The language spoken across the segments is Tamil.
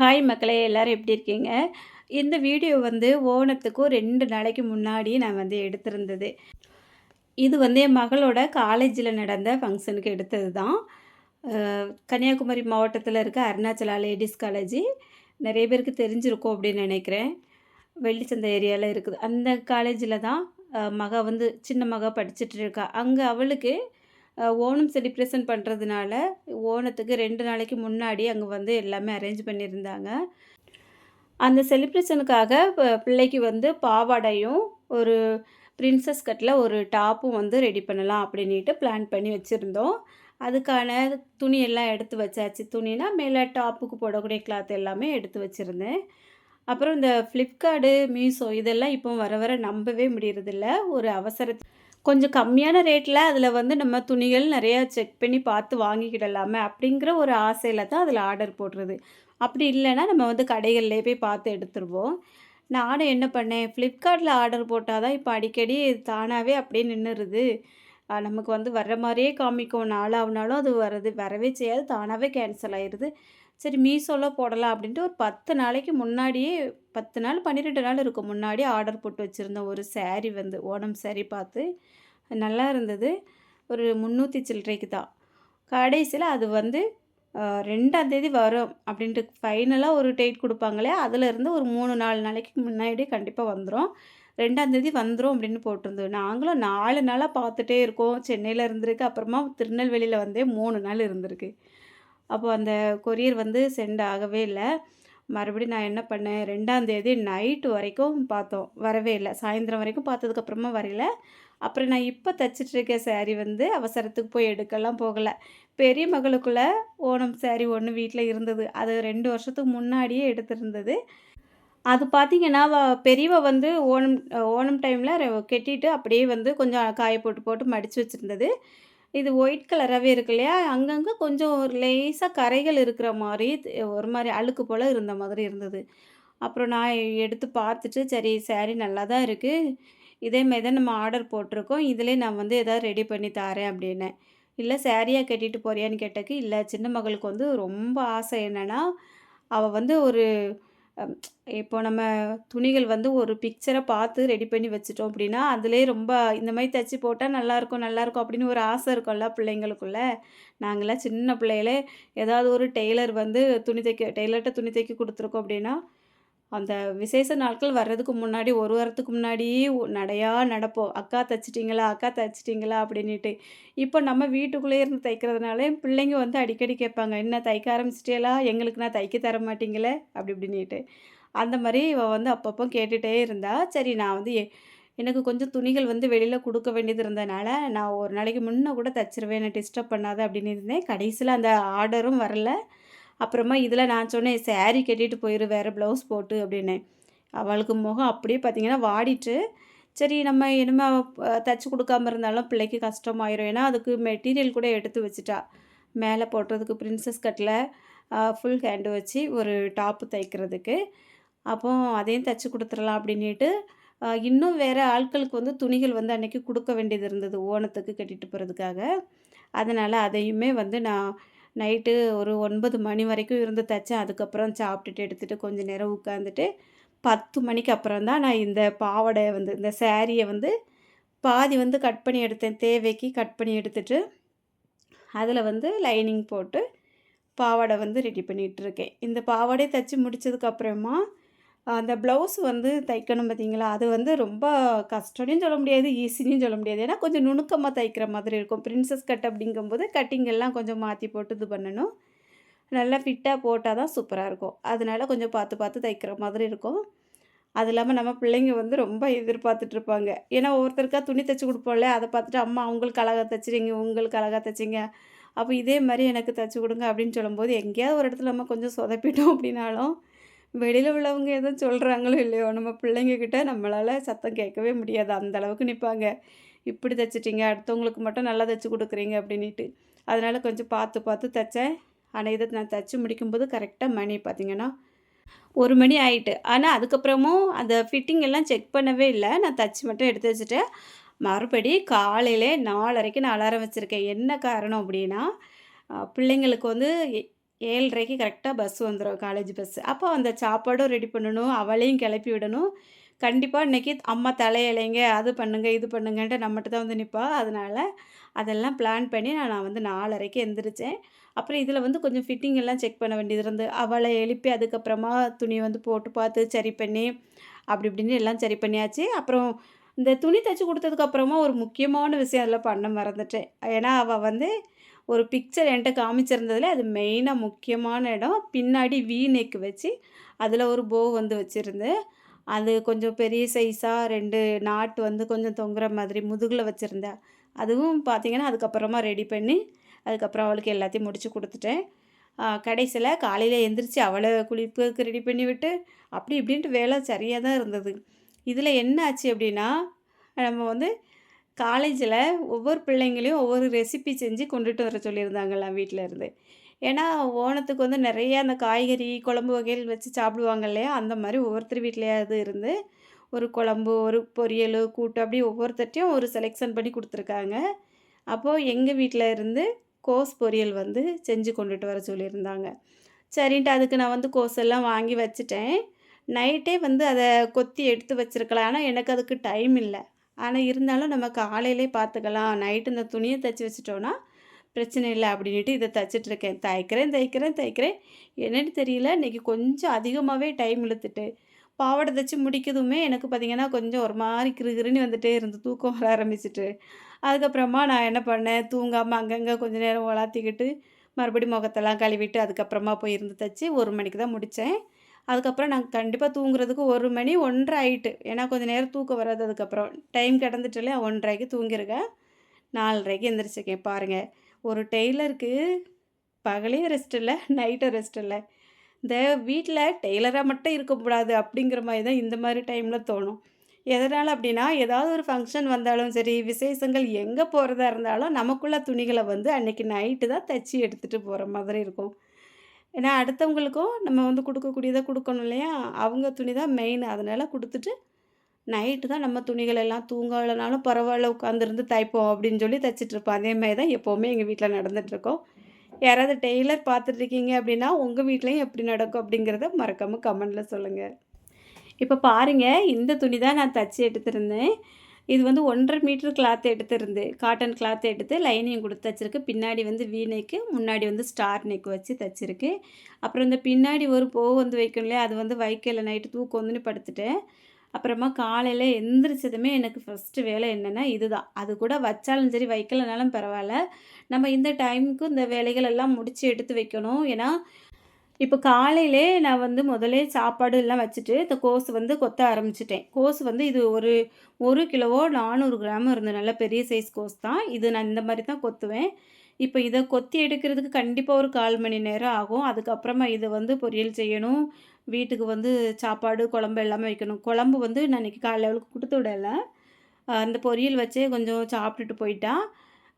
ஹாய் மக்களே எல்லாரும் எப்படி இருக்கீங்க? இந்த வீடியோ வந்து ஓணத்துக்கும் ரெண்டு நாளைக்கு முன்னாடி நான் வந்து எடுத்திருந்தது. இது வந்து என் மகளோட காலேஜில் நடந்த ஃபங்க்ஷனுக்கு எடுத்தது தான். கன்னியாகுமரி மாவட்டத்தில் இருக்க அருணாச்சலா லேடிஸ் காலேஜ் நிறைய பேருக்கு தெரிஞ்சிருக்கும் அப்படின்னு நினைக்கிறேன் வெள்ளிச்சந்தை ஏரியாவில் இருக்குது. அந்த காலேஜில் தான் மகள் மக வந்து சின்ன மக படிச்சுட்டு இருக்கா. அங்கே அவளுக்கு ஓணம் செலிப்ரேஷன் பண்ணுறதுனால ஓணத்துக்கு ரெண்டு நாளைக்கு முன்னாடி அங்கே வந்து எல்லாமே அரேஞ்ச் பண்ணியிருந்தாங்க. அந்த செலிப்ரேஷனுக்காக பிள்ளைக்கு வந்து பாவாடையும், ஒரு பிரின்சஸ் கட்டில் ஒரு டாப்பும் வந்து ரெடி பண்ணலாம் அப்படின்ட்டு பிளான் பண்ணி வச்சுருந்தோம் அதுக்கான துணியெல்லாம் எடுத்து வச்சாச்சு. துணினா மேலே டாப்புக்கு போடக்கூடிய கிளாத் எல்லாமே எடுத்து வச்சுருந்தேன் அப்புறம் இந்த ஃப்ளிப்கார்டு, மீஷோ இதெல்லாம் இப்போ வர வர நம்பவே முடியறதில்ல. ஒரு அவசரத்து கொஞ்சம் கம்மியான ரேட்டில் அதில் வந்து நம்ம துணிகள் நிறையா செக் பண்ணி பார்த்து வாங்கிக்கிடலாமே அப்படிங்கிற ஒரு ஆசையில் தான் அதில் ஆர்டர் போடுறது. அப்படி இல்லைன்னா நம்ம வந்து கடைகள்லேயே போய் பார்த்து எடுத்துருவோம். நானும் என்ன பண்ணேன், ஃப்ளிப்கார்ட்டில் ஆர்டர் போட்டால் தான் இப்போ அடிக்கடி தானாகவே அப்படியே நின்றுருது நமக்கு வந்து வர்ற மாதிரியே காமிக்கும். நாளாகனாலும் அது வர்றது வரவே செய்யாது. தானாகவே கேன்சல் ஆயிடுது சரி மீஷோவில் போடலாம் அப்படின்ட்டு ஒரு 10 நாளைக்கு முன்னாடியே 10 நாள், 12 நாள் இருக்கும். முன்னாடியே ஆர்டர் போட்டு வச்சுருந்தேன் ஒரு சேரீ வந்து ஓணம் சேரீ பார்த்து. நல்லா இருந்தது. ஒரு 300 சில்லறைக்கு தான். கடைசியில் அது வந்து அ 2ஆம் தேதி வரும் அப்படின்ட்டு ஃபைனலாக ஒரு டேட் கொடுப்பாங்களே அதிலிருந்து ஒரு 3, 4 நாளைக்கு முன்னாடி கண்டிப்பா வந்துரும். 2ஆம் தேதி அப்படின்னு போட்டிருந்தோம் நாங்களும் நாலு நாளாக பார்த்துட்டே இருக்கோம். சென்னையில் இருந்திருக்கு. அப்புறமா திருநெல்வேலியில் வந்தே மூணு நாள் இருந்திருக்கு. அப்போ அந்த கொரியர் வந்து சென்ட் ஆகவே இல்லை மறுபடியும் நான் என்ன பண்ணேன், 2ஆம் தேதி வரைக்கும் பார்த்தோம். வரவே இல்லை சாயந்தரம் வரைக்கும் பார்த்ததுக்கப்புறமா வரையில அப்புறம் நான் இப்போ தச்சுட்டு சேரீ வந்து அவசரத்துக்கு போய் எடுக்கலாம் போகலை பெரிய மகளுக்குள்ள ஓணம் சேரீ ஒன்று வீட்டில் இருந்தது. அது ரெண்டு வருஷத்துக்கு முன்னாடியே எடுத்திருந்தது. அது பார்த்தீங்கன்னா, பெரியவ வந்து ஓணம் ஓணம் டைமில் கெட்டிட்டு அப்படியே வந்து கொஞ்சம் காய போட்டு போட்டு மடித்து வச்சிருந்தது. இது ஒயிட் கலராகவே இருக்கு இல்லையா? அங்கங்கே கொஞ்சம் ஒரு லேசாக கரைகள் இருக்கிற மாதிரி ஒரு மாதிரி அழுக்கு போல் இருந்த மாதிரி இருந்தது. அப்புறம் நான் எடுத்து பார்த்துட்டு, சரி சாரி நல்லா தான் இருக்குது இதே மாதிரி தான் நம்ம ஆர்டர் போட்டிருக்கோம். இதிலே நான் வந்து எதாவது ரெடி பண்ணி தரேன் அப்படின்னேன். இல்லை சேரீயாக கட்டிட்டு போறியான்னு கேட்டக்கு இல்லை சின்ன மகளுக்கு வந்து ரொம்ப ஆசை என்னென்னா அவள் வந்து ஒரு இப்போ நம்ம துணிகள் வந்து ஒரு பிக்சரை பார்த்து ரெடி பண்ணி வச்சுட்டோம் அப்படின்னா, அதிலே ரொம்ப இந்த மாதிரி தைச்சி போட்டால் நல்லாயிருக்கும், நல்லாயிருக்கும் அப்படின்னு ஒரு ஆசை இருக்கும்ல பிள்ளைங்களுக்குள்ள. நாங்களாம் சின்ன பிள்ளையிலே ஏதாவது ஒரு டெய்லர் வந்து துணி தைக்க டெய்லர்ட்ட துணி தைக்க கொடுத்துருக்கோம் அப்படின்னா, அந்த விசேஷ நாட்கள் வர்றதுக்கு முன்னாடி ஒரு வாரத்துக்கு முன்னாடி நடையா நடப்போம். "அக்கா தைச்சிட்டிங்களா அக்கா தைச்சிட்டிங்களா அப்படின்ட்டு இப்போ நம்ம வீட்டுக்குள்ளேயே இருந்து தைக்கிறதுனால, பிள்ளைங்க வந்து அடிக்கடி கேட்பாங்க, "என்ன தைக்க ஆரம்பிச்சிட்டேலா எங்களுக்கு நான் தைக்க தர மாட்டீங்களே?" அப்படி இப்படின்ட்டு அந்த மாதிரி இவ வந்து அப்பப்போ கேட்டுகிட்டே இருந்தா. சரி நான் வந்து எ எனக்கு கொஞ்சம் துணிகள் வந்து வெளியில் கொடுக்க வேண்டியது இருந்ததுனால, நான் ஒரு நாளைக்கு முன்னே கூட தைச்சிருவேன் என்ன டிஸ்டர்ப் பண்ணாத அப்படின்னு இருந்தேன். கடைசியில் அந்த ஆர்டரும் வரல. அப்புறமா இதில் நான் சொன்னேன், சேரீ கட்டிட்டு போயிரு வேறு ப்ளவுஸ் போட்டு" அப்படின்னேன். அவளுக்கு முகம் அப்படியே பார்த்திங்கன்னா வாடிட்டு, சரி நம்ம இனிமே தைச்சி கொடுக்காம இருந்தாலும் பிள்ளைக்கு கஷ்டமாயிரும். ஏன்னா, அதுக்கு மெட்டீரியல் கூட எடுத்து வச்சுட்டா. மேலே போடுறதுக்கு பிரின்சஸ் கட்டில் ஃபுல் ஹேண்டு வச்சு ஒரு டாப்பு தைக்கிறதுக்கு. அப்போ அதையும் தைச்சி கொடுத்துடலாம் அப்படின்ட்டு இன்னும் வேறு ஆட்களுக்கு வந்து துணிகள் வந்து அன்றைக்கி கொடுக்க வேண்டியது இருந்தது. ஓணத்துக்கு கட்டிட்டு போகிறதுக்காக அதனால் அதையுமே வந்து நான் நைட்டு ஒரு ஒன்பது மணி வரைக்கும் இருந்து தைச்சேன் அதுக்கப்புறம் சாப்பிட்டுட்டு எடுத்துகிட்டு கொஞ்சம் நேரம் உட்காந்துட்டு, 10 மணிக்கு அப்புறம் தான் நான் இந்த பாவாடைய வந்து இந்த சேரீயை வந்து பாதி வந்து கட் பண்ணி எடுத்தேன். தேவைக்கு கட் பண்ணி எடுத்துட்டு, அதில் வந்து லைனிங் போட்டு பாவாடை வந்து ரெடி பண்ணிகிட்ருக்கேன் இந்த பாவாடையை தைச்சி முடித்ததுக்கப்புறமா அந்த ப்ளவுஸ் வந்து தைக்கணும் பார்த்தீங்களா? அது வந்து ரொம்ப கஷ்டம்னு சொல்ல முடியாது, ஈஸின்னு சொல்ல முடியாது. ஏன்னா கொஞ்சம் நுணுக்கமாக தைக்கிற மாதிரி இருக்கும். பிரின்சஸ் கட் அப்படிங்கும்போது கட்டிங் எல்லாம் கொஞ்சம் மாற்றி போட்டு இது பண்ணணும். நல்லா ஃபிட்டாக போட்டால் தான் சூப்பராக இருக்கும். அதனால கொஞ்சம் பார்த்து பார்த்து தைக்கிற மாதிரி இருக்கும். அது இல்லாமல் நம்ம பிள்ளைங்க வந்து ரொம்ப எதிர்பார்த்துட்டு இருப்பாங்க. ஏன்னா ஒவ்வொருத்தருக்கா துணி தைச்சி கொடுப்போம்ல அதை பார்த்துட்டு, "அம்மா அவங்களுக்கு அழகா தச்சுறீங்க, உங்களுக்கு அழகா தைச்சிங்க அப்போ இதே மாதிரி எனக்கு தைச்சி கொடுங்க அப்படின்னு சொல்லும்போது, எங்கேயாவது ஒரு இடத்துல நம்ம கொஞ்சம் சொதப்பிட்டோம் அப்படின்னாலும், வெளியில் உள்ளவங்க எதுவும் சொல்கிறாங்களோ இல்லையோ, நம்ம பிள்ளைங்க நம்மளால் சத்தம் கேட்கவே முடியாது. அந்த அளவுக்கு நிற்பாங்க "இப்படி தைச்சிட்டிங்க அடுத்தவங்களுக்கு மட்டும் நல்லா தைச்சி கொடுக்குறீங்க அப்படின்ட்டு அதனால் கொஞ்சம் பார்த்து பார்த்து தைச்சேன் ஆனால் இதை நான் தைச்சி முடிக்கும்போது கரெக்டாக மணி பார்த்தீங்கன்னா, ஒரு மணி ஆயிட்டு. ஆனால் அதுக்கப்புறமும் அந்த ஃபிட்டிங் எல்லாம் செக் பண்ணவே இல்லை நான் தச்சு மட்டும் எடுத்து வச்சுட்டேன். மறுபடி காலையிலே 4:30க்கு நான் அலாரம் வச்சுருக்கேன் என்ன காரணம் அப்படின்னா, பிள்ளைங்களுக்கு வந்து ஏழ்ரைக்கு கரெக்டாக பஸ் வந்துடும் காலேஜ் பஸ்ஸு. அப்போ அந்த சாப்பாடும் ரெடி பண்ணணும், அவளையும் கிளப்பி விடணும். கண்டிப்பாக இன்றைக்கி அம்மா தலையிலைங்க அது பண்ணுங்க, இது பண்ணுங்கன்ட்டு நம்மகிட்ட தான் வந்து நிற்பா அதனால அதெல்லாம் பிளான் பண்ணி நான் வந்து 4:30க்கு எந்திரிச்சேன். அப்புறம் இதில் வந்து கொஞ்சம் ஃபிட்டிங் எல்லாம் செக் பண்ண வேண்டியது இருந்து, அவளை எழுப்பி அதுக்கப்புறமா துணியை வந்து போட்டு பார்த்து சரி பண்ணி, அப்படி இப்படின்னு எல்லாம் சரி பண்ணியாச்சு. அப்புறம் இந்த துணி தைச்சி கொடுத்ததுக்கப்புறமா ஒரு முக்கியமான விஷயம் அதில் பண்ண மறந்துட்டேன். ஏன்னா, அவள் வந்து ஒரு பிக்சர் என்கிட்ட காமிச்சிருந்ததுல அது மெயினாக முக்கியமான இடம். பின்னாடி வி நெக் வச்சு, அதில் ஒரு போ வந்து வச்சுருந்தேன் அது கொஞ்சம் பெரிய சைஸாக ரெண்டு நாட்டு வந்து கொஞ்சம் தொங்குற மாதிரி முதுகில் வச்சுருந்தேன் அதுவும் பார்த்திங்கன்னா அதுக்கப்புறமா ரெடி பண்ணி, அதுக்கப்புறம் அவளுக்கு எல்லாத்தையும் முடித்து கொடுத்துட்டேன் கடைசியில் காலையில் எழுந்திரிச்சி எந்திரிச்சு குளிப்புக்கு ரெடி பண்ணி விட்டு, அப்படி இப்படின்ட்டு வேலை சரியாக தான் இருந்தது. இதில் என்ன ஆச்சு அப்படின்னா, நம்ம வந்து காலேஜில் ஒவ்வொரு பிள்ளைங்களையும் ஒவ்வொரு ரெசிபி செஞ்சு கொண்டுட்டு வர சொல்லியிருந்தாங்களாம் வீட்டில் இருந்து. ஏன்னா, ஓணத்துக்கு வந்து நிறைய அந்த காய்கறி, குழம்பு வகைகள் வச்சு சாப்பிடுவாங்க இல்லையா? அந்த மாதிரி ஒவ்வொருத்தர் வீட்லேயாவது இருந்து, ஒரு குழம்பு, ஒரு பொரியலு, கூட்டு அப்படி ஒவ்வொருத்தட்டையும் ஒரு செலெக்ஷன் பண்ணி கொடுத்துருக்காங்க அப்போது எங்கள் வீட்டில் இருந்து கோஸ் பொரியல் வந்து செஞ்சு கொண்டுட்டு வர சொல்லியிருந்தாங்க. சரின்ட்டு அதுக்கு நான் வந்து கோஸ் எல்லாம் வாங்கி வச்சுட்டேன். நைட்டே வந்து அதை கொத்தி எடுத்து வச்சிருக்கலாம். ஆனால் எனக்கு அதுக்கு டைம் இல்லை ஆனால் இருந்தாலும் நம்ம காலையிலே பார்த்துக்கலாம். நைட்டு இந்த துணியை தைச்சி வச்சுட்டோம்னா, பிரச்சனை இல்லை அப்படின்ட்டு இதை தச்சுட்டுருக்கேன். தைக்கிறேன், தைக்கிறேன், தைக்கிறேன். என்னென்னு தெரியல, இன்னைக்கு கொஞ்சம் அதிகமாகவே டைம் இழுத்துட்டு, பாவாடை தைச்சி முடிக்கதுமே எனக்கு பார்த்தீங்கன்னா, கொஞ்சம் ஒரு மாதிரி கிருகிருன்னு வந்துட்டே இருந்து தூக்கம் வர ஆரம்பிச்சிட்டு அதுக்கப்புறமா நான் என்ன பண்ணேன், தூங்காமல் அங்கங்கே கொஞ்ச நேரம் வளர்த்திக்கிட்டு மறுபடியும் முகத்தெல்லாம் கழுவிட்டு, அதுக்கப்புறமா போய் இருந்து தைச்சி ஒரு மணிக்கு தான் முடித்தேன் அதுக்கப்புறம் நான் கண்டிப்பாக தூங்குறதுக்கு ஒரு மணி 1:30 ஆயிட்டு. ஏன்னா, கொஞ்சம் நேரம் தூக்கம் வராது அதுக்கப்புறம். டைம் கிடந்துட்டு இல்லையா? 1:30க்கு தூங்கியிருக்கேன். 4:30க்கு எந்திரிச்சிருக்கேன் பாருங்க. ஒரு டெய்லருக்கு பகலே ரெஸ்ட் இல்லை நைட்டும் ரெஸ்ட் இல்லை இந்த வீட்டில் டெய்லராக மட்டும் இருக்கக்கூடாது அப்படிங்கிற மாதிரி தான் இந்த மாதிரி டைமில் தோணும். எதனால் அப்படின்னா, ஏதாவது ஒரு ஃபங்க்ஷன் வந்தாலும் சரி, விசேஷங்கள் எங்கே போகிறதா இருந்தாலும், நமக்குள்ள துணிகளை வந்து அன்றைக்கி நைட்டு தான் தச்சு எடுத்துகிட்டு போகிற மாதிரி இருக்கும். ஏன்னா, அடுத்தவங்களுக்கும் நம்ம வந்து கொடுக்கக்கூடியதை கொடுக்கணும் இல்லையா? அவங்க துணி தான் மெயின். அதனால் கொடுத்துட்டு நைட்டு தான் நம்ம துணிகள் எல்லாம் தூங்கலைனாலும் பரவாயில்ல உட்காந்துருந்து தைப்போம் அப்படின்னு சொல்லி தைச்சிட்ருப்போம் அதே தான் எப்போவுமே எங்கள் வீட்டில் நடந்துகிட்ருக்கோம் யாராவது டெய்லர் பார்த்துட்ருக்கீங்க அப்படின்னா, உங்கள் வீட்லேயும் எப்படி நடக்கும் அப்படிங்கிறத மறக்காமல் கமெண்டில் சொல்லுங்கள் இப்போ பாருங்கள் இந்த துணி தான் நான் தச்சு எடுத்திருந்தேன். இது வந்து 1 1/2 மீட்டர் கிளாத் எடுத்திருந்து, காட்டன் கிளாத் எடுத்து லைனிங் கொடுத்து தச்சிருக்கு. பின்னாடி வந்து வீ நெக்கு, முன்னாடி வந்து ஸ்டார் நெக் வச்சு தச்சிருக்கு. அப்புறம் இந்த பின்னாடி ஒரு போ வந்து வைக்கணும் இல்லையா? அது வந்து வைக்கல. நைட்டு தூக்கம் வந்துன்னு படுத்துட்டேன். அப்புறமா காலையில் எந்திரிச்சதுமே எனக்கு ஃபர்ஸ்ட்டு வேலை என்னென்னா இதுதான். அது கூட வச்சாலும் சரி, வைக்கலனாலும் பரவாயில்ல நம்ம இந்த டைமுக்கு இந்த வேலைகள் எல்லாம் முடித்து எடுத்து வைக்கணும். ஏன்னா, இப்போ காலையிலே நான் வந்து முதலே சாப்பாடு எல்லாம் வச்சுட்டு, இந்த கோஸ் வந்து கொத்த ஆரம்பிச்சிட்டேன் கோஸ் வந்து இது ஒரு ஒரு கிலோவோ நானூறு கிராம் இருந்தது. நல்ல பெரிய சைஸ் கோஸ் தான். இது நான் இந்த மாதிரி தான் கொத்துவேன். இப்போ இதை கொத்தி எடுக்கிறதுக்கு கண்டிப்பாக ஒரு 1/4 மணி நேரம் ஆகும். அதுக்கப்புறமா இதை வந்து பொரியல் செய்யணும். வீட்டுக்கு வந்து சாப்பாடு, குழம்பு எல்லாமே வைக்கணும். குழம்பு வந்து நான் இன்னைக்கு காலைல அவளுக்கு கொடுத்து விடலை அந்த பொரியல் வச்சே கொஞ்சம் சாப்பிட்டுட்டு போயிட்டா.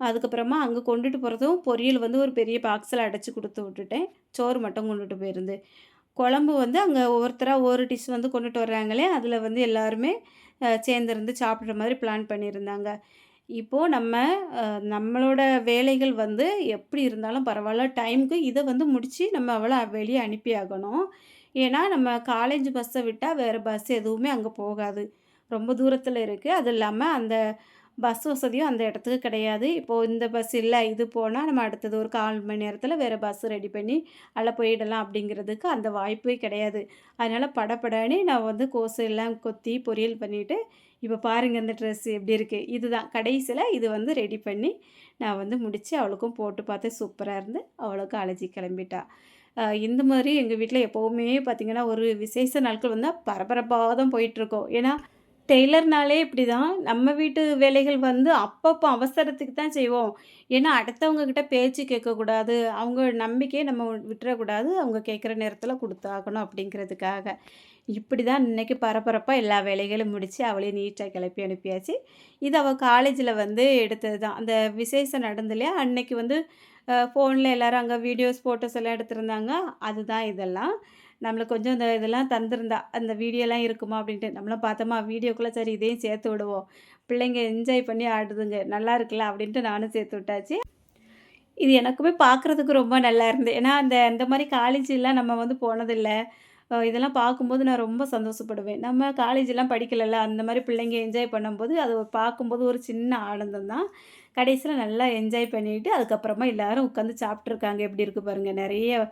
அதுக்கப்புறமா அங்கே கொண்டுட்டு போகிறதும் பொரியல் வந்து ஒரு பெரிய பாக்ஸில் அடைச்சி கொடுத்து விட்டுட்டேன். சோறு மட்டும் கொண்டுட்டு போயிருந்து. குழம்பு வந்து அங்கே ஒவ்வொருத்தராக ஒரு டிஷ் வந்து கொண்டுட்டு வர்றாங்களே, அதில் வந்து எல்லாருமே சேர்ந்துருந்து சாப்பிட்ற மாதிரி பிளான் பண்ணியிருந்தாங்க. இப்போது நம்ம நம்மளோட வேலைகள் வந்து எப்படி இருந்தாலும் பரவாயில்ல டைமுக்கு இதை வந்து முடித்து நம்ம அவ்வளோ வெளியே அனுப்பி ஆகணும். ஏன்னா, நம்ம காலேஜ் பஸ்ஸை விட்டால் வேறு பஸ் எதுவுமே அங்கே போகாது. ரொம்ப தூரத்தில் இருக்குது அது இல்லாமல் அந்த பஸ் வசதியும் அந்த இடத்துக்கு கிடையாது. இப்போது இந்த பஸ் இல்லை இது போனால் நம்ம அடுத்தது ஒரு 1/4 மணி நேரத்தில் வேறு பஸ் ரெடி பண்ணி அதில் போயிடலாம் அப்படிங்கிறதுக்கு அந்த வாய்ப்பே கிடையாது. அதனால் படப்படனே நான் வந்து கோசு எல்லாம் கொத்தி பொரியல் பண்ணிவிட்டு இப்போ பாருங்கள் இந்த ட்ரெஸ் எப்படி இருக்குது இதுதான் கடைசியில் இது வந்து ரெடி பண்ணி நான் வந்து முடித்து அவளுக்கும் போட்டு பார்த்து சூப்பராக இருந்து. அவளுக்கும் அழைச்சி கிளம்பிட்டா. இந்த மாதிரி எங்கள் வீட்டில் எப்போவுமே பார்த்திங்கன்னா ஒரு விசேஷ நாட்கள் வந்தால் பரபரப்பாக தான் போயிட்டுருக்கும். ஏன்னா, டெய்லர்னாலே இப்படி தான் நம்ம வீட்டு வேலைகள் வந்து அப்பப்போ அவசரத்துக்கு தான் செய்வோம். ஏன்னா, அடுத்தவங்கக்கிட்ட பேச்சு கேட்கக்கூடாது. அவங்க நம்பிக்கையை நம்ம விட்டுறக்கூடாது. அவங்க கேட்குற நேரத்தில் கொடுத்தாகணும் அப்படிங்கிறதுக்காக. இப்படி தான் இன்னைக்கு பரபரப்பாக எல்லா வேலைகளும் முடித்து அவளையும் நீட்டாக கிளப்பி அனுப்பியாச்சு. இது அவள் காலேஜில் வந்து எடுத்தது தான். அந்த விசேஷம் நடந்து இல்லையா? அன்னைக்கு வந்து ஃபோனில் எல்லோரும் அங்கே வீடியோஸ், ஃபோட்டோஸ் எல்லாம் எடுத்திருந்தாங்க. அதுதான் இதெல்லாம். நம்மளுக்கு கொஞ்சம் இந்த இதெல்லாம் தந்திருந்தா. அந்த வீடியோலாம் இருக்குமா அப்படின்ட்டு. நம்மளும் பார்த்தோமா வீடியோக்குள்ளே சரி இதையும் சேர்த்து விடுவோம். பிள்ளைங்க என்ஜாய் பண்ணி ஆடுதுங்க. நல்லா இருக்குல்ல அப்படின்ட்டு நானும் சேர்த்து விட்டாச்சு. இது எனக்குமே பார்க்குறதுக்கு ரொம்ப நல்லா இருந்தது. ஏன்னா, அந்த இந்த மாதிரி காலேஜ்லாம் நம்ம வந்து போனதில்லை இதெல்லாம் பார்க்கும்போது நான் ரொம்ப சந்தோஷப்படுவேன். நம்ம காலேஜெலாம் படிக்கலல்ல, அந்த மாதிரி பிள்ளைங்க என்ஜாய் பண்ணும்போது, அது பார்க்கும்போது ஒரு சின்ன ஆனந்தம் தான். கடைசியில் நல்லா என்ஜாய் பண்ணிவிட்டு அதுக்கப்புறமா எல்லாரும் உட்காந்து சாப்பிட்ருக்காங்க எப்படி இருக்குது பாருங்கள் நிறைய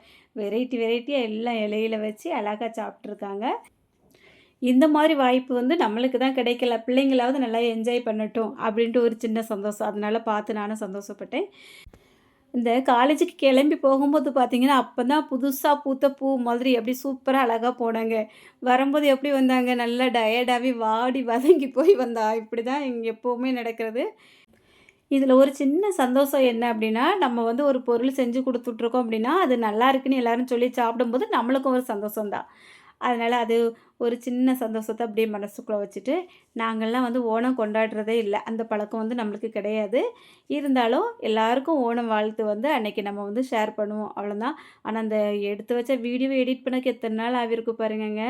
வெரைட்டி வெரைட்டியாக எல்லாம் இலையில வச்சு அழகாக சாப்பிட்ருக்காங்க இந்த மாதிரி வாய்ப்பு வந்து நம்மளுக்கு தான் கிடைக்கல. பிள்ளைங்களாவது நல்லா என்ஜாய் பண்ணட்டும், அப்படின்ட்டு ஒரு சின்ன சந்தோஷம். அதனால பார்த்து நானும் சந்தோஷப்பட்டேன். இந்த காலேஜுக்கு கிளம்பி போகும்போது பார்த்தீங்கன்னா, அப்பதான் புதுசாக பூத்த பூ மாதிரி எப்படி சூப்பராக அழகாக போனாங்க. வரும்போது எப்படி வந்தாங்க, நல்லா டயர்டாகவே வாடி வதங்கி போய் வந்தா. இப்படிதான் இங்கே எப்போவுமே நடக்கிறது. இதில் ஒரு சின்ன சந்தோஷம் என்ன அப்படின்னா, நம்ம வந்து ஒரு பொருள் செஞ்சு கொடுத்துட்ருக்கோம் அப்படின்னா, அது நல்லா இருக்குன்னு எல்லாரும் சொல்லி சாப்பிடும்போது நம்மளுக்கும் ஒரு சந்தோஷம் தான். அது ஒரு சின்ன சந்தோஷத்தை அப்படியே மனசுக்குள்ளே வச்சுட்டு, நாங்கள்லாம் வந்து ஓணம் கொண்டாடுறதே இல்லை அந்த பழக்கம் வந்து நம்மளுக்கு கிடையாது. இருந்தாலும் எல்லாருக்கும் ஓணம் வாழ்த்து வந்து அன்னைக்கு நம்ம வந்து ஷேர் பண்ணுவோம். அவ்வளோதான். ஆனால் அந்த எடுத்து வச்ச வீடியோ எடிட் பண்ணக்கு எத்தனை நாள் ஆகியிருக்கு பாருங்கங்க.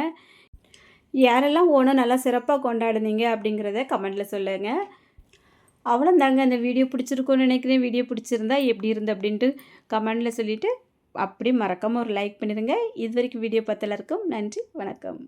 யாரெல்லாம் ஓணம் நல்லா சிறப்பாக கொண்டாடுனீங்க அப்படிங்கிறத கமெண்டில் சொல்லுங்கள் அவ்வளோந்தாங்க அந்த வீடியோ பிடிச்சிருக்கோன்னு நினைக்கிறேன். வீடியோ பிடிச்சிருந்தா எப்படி இருந்து அப்படின்ட்டு கமெண்ட்டில் சொல்லிவிட்டு அப்படியே மறக்காமல் ஒரு லைக் பண்ணிடுங்க. இது வரைக்கும் வீடியோ பார்த்த எல்லாருக்கும் நன்றி. வணக்கம்.